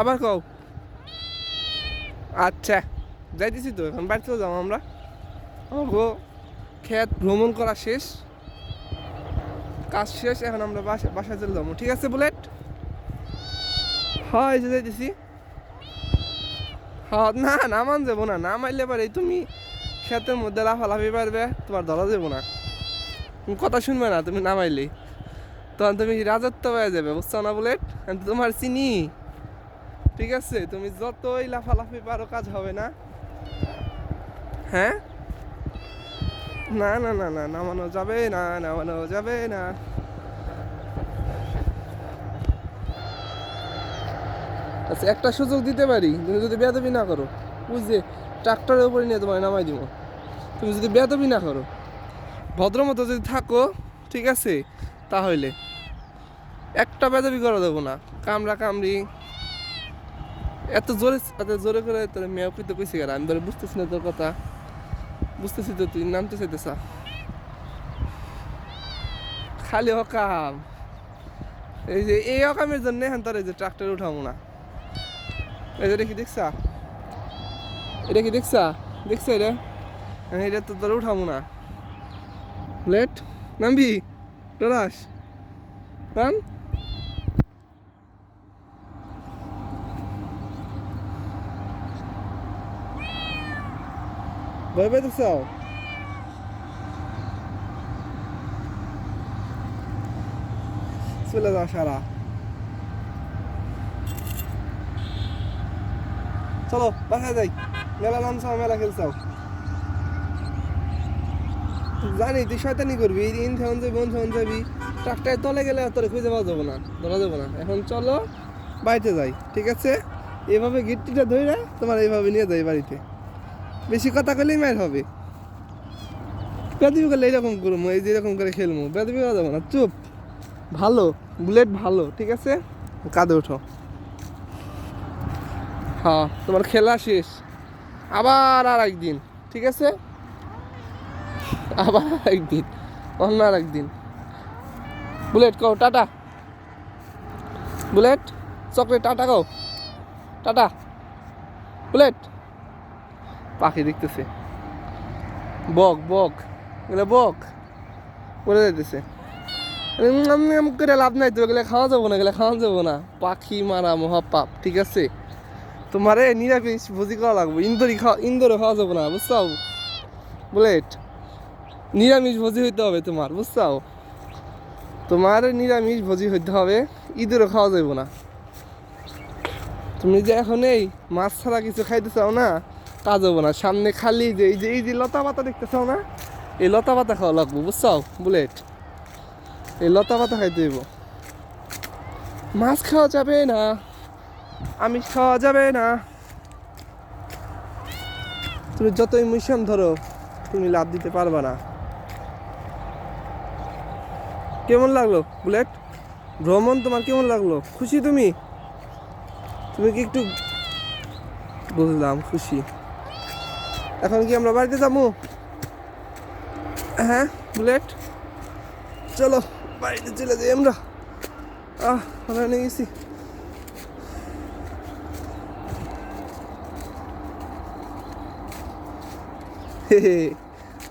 আবার কও। আচ্ছা যাইতেছি তো, এখন বাড়িতে যাব আমরা। আমাকে ক্ষেত ভ্রমণ করা শেষ। কাজ শেষ, এখন আমরা বাসা, বাসায় চলে যাব। ঠিক আছে, বুলেট? হয় যে যাইতেছি। হ্যাঁ না, নামান যাব না। না মারলে পারে তুমি ক্ষেতের মধ্যে লাফালাফি পারবে, তোমার ধরা যাব না। কথা শুনবে না, তুমি নামাইলেই। তখন তুমি রাজত্ব হয়ে যাবে, বুঝছ না, বুলেট? তোমার চিনি। ঠিক আছে? তুমি যতই লাফালাফি পারো, কাজ হবে না। হ্যাঁ? না না না না, নামানো যাবে না, নামানো যাবে না। আচ্ছা একটা সুযোগ দিতে পারি? তুমি যদি বেদবি না করো বুঝছে ট্রাক্টরের উপরে নিয়ে তোমায় নামাই দিব। তুমি যদি বেদবি না করো ভদ্র মতো যদি থাকো, ঠিক আছে, তাহলে একটা বেদবি করা দেবো না। কামড়া কামড়ি। এত জোরে এত জোরে করে তোর মেয়ে কইতে কইছি আর আমি ধরে বুঝতেছি না তোর কথা। বুঝতেছি তো তুই নামতে চাইতেছা। খালি অকাম এই যে এই অকামের জন্য এখন তোর এই যে ট্রাক্টর উঠাবো না। এই যে কি দেখছা? এটা কি দেখছা? দেখছা এটা? হ্যাঁ, এটা তো তোর উঠাবো না। লেট। নামবি? ডরাস নাম? ভয় পাইতেছ চলে যাও সারা চলো বাসায় যাই মেলা নামছাও মেলা খেলছাও জানি তুই শয়তানি করবি ইন যাবি মন থেমন যাবি ট্রাকটায় তলে গেলে আর তোর খুঁজে পাওয়া যাব না ধরা যাব না এখন চলো বাড়িতে যাই ঠিক আছে এভাবে গিট্টিটা ধরে তোমার এইভাবে নিয়ে যাই বাড়িতে বেশি কথা করলেই মায়ের হবে। বেদবি করলে এরকম করব এই যে এরকম করে খেলব বেদবি করা যাব না চুপ। ভালো বুলেট ভালো ঠিক আছে? কাঁদে ওঠো। হ্যাঁ তোমার খেলা শেষ। আবার আর একদিন ঠিক আছে? আবার আর একদিন অন্য আর একদিন বুলেট কও টাটা। বুলেট চকলেট টাটা কও। টাটা। বুলেট। পাখি দেখতেছে। বক বক, এগুলো বক। বলে যাইতেছে। করে লাভ নাই তো, এগুলো খাওয়া যাব না, এগুলো খাওয়া যাব না। পাখি মারা মহাপাপ, ঠিক আছে? তোমারে নিরামিষ ভোজি করা লাগবে, ইন্দোরি খাওয়া, ইন্দোরে খাওয়া যাব না, বুঝছাও? বুলেট। নিরামিষ ভোজি হইতে হবে তোমার, বুঝছাও? তোমার নিরামিষ ভোজি হইতে হবে, ইঁদুরও খাওয়া যাব না। তুমি যে এখন এই মাছ ছাড়া কিছু খাইতে চাও না? তা যাব না। সামনে খালি যে এই যে এই যে লতা পাতা দেখতে চাও না? এই লতা পাতা খাওয়া লাগবো বুঝছাও বুলেট। এই লতা পাতা খাইতে হইব। মাছ খাওয়া যাবে না। আমিষ খাওয়া যাবে না। তুমি যতই মিশন ধরো, তুমি লাভ দিতে পারবা না। কেমন লাগল, বুলেট? ভ্রমণ তোমার কেমন লাগল? খুশি তুমি? তুমি কি একটু বুঝলাম, খুশি। এখন কি আমরা বাড়িতে যাব? হ্যাঁ বুলেট? চলো, বাড়িতে চলে যাই আমরা। আহ, আমরা নিয়ে গেছি।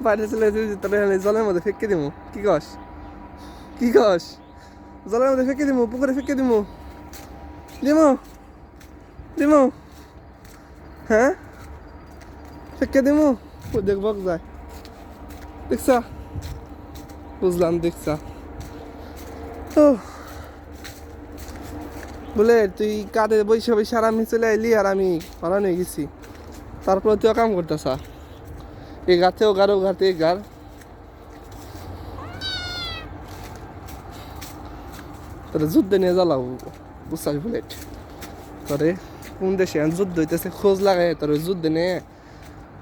বাড়িতে চলে তবে আমি জলের মধ্যে ফেঁকে দিব কি কস? কি কস? জলের মধ্যে ফেঁকে দিব পুকুরে ফেঁকে দিব দিব দিব হ্যাঁ? ফেঁকে দিব দেখব যায়। দেখছা? বুঝলাম, দেখছা। ও বলে, তুই কাঁধে বৈশা বৈশা আর আমি চলে এলি আর আমি পালানো হয়ে গেছি। তারপরে তুই কাম করতেছা। এ গাতে ও গার ও গাতে এ গার তোরে যুদ্ধে নিয়ে জ্বালাবো, বুঝছাস বুলেট? তোরে কোন দেশে? যুদ্ধ হইতেছে, খোঁজ লাগাই, তোর যুদ্ধে নিয়ে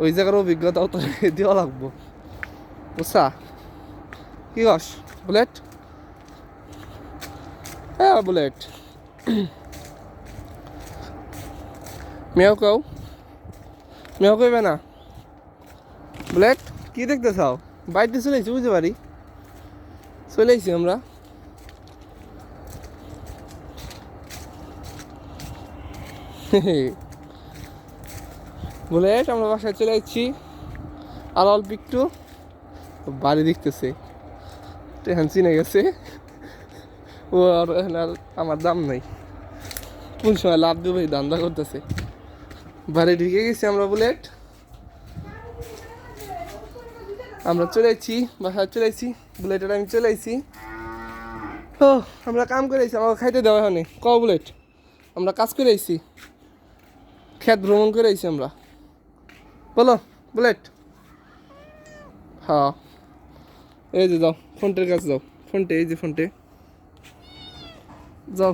ওই জায়গার অভিজ্ঞতাও তোর দেওয়া লাগবো। বুঝছা কি কস বুলেট? হ্যাঁ বুলেট। মেয়েও কেউ মেয়েও কইবে না। বুলেট, কি দেখতে চাও? বাড়িতে চলে এসেছি বুঝতে পারি। চলে এসেছি আমরা। বুলেট, আমরা বাসায় চলে যাচ্ছি। আর অল্প একটু বাড়ি দেখতেছে। এখন চিনে গেছে। ও আর আমার দাম নাই। কোন সময় লাভ দেবো এই ধান্দা করতেছে। বাড়ি ঢুকে গেছি আমরা বুলেট। আমরা চলে যাচ্ছি, বাসায় চলে যাচ্ছি। বুলেটের আমি চলে যাচ্ছি। ও, আমরা কাম করে আইছি, আমাকে খাইতে দেওয়া হয়নি। ক বুলেট, আমরা কাজ করে আইছি। ক্ষেত ভ্রমণ করে আইছি আমরা। বলো বুলেট হ্যাঁ। এই যে যাও ফোনটার কাছে যাও। ফোনটে এই যে ফোনটে। যাও।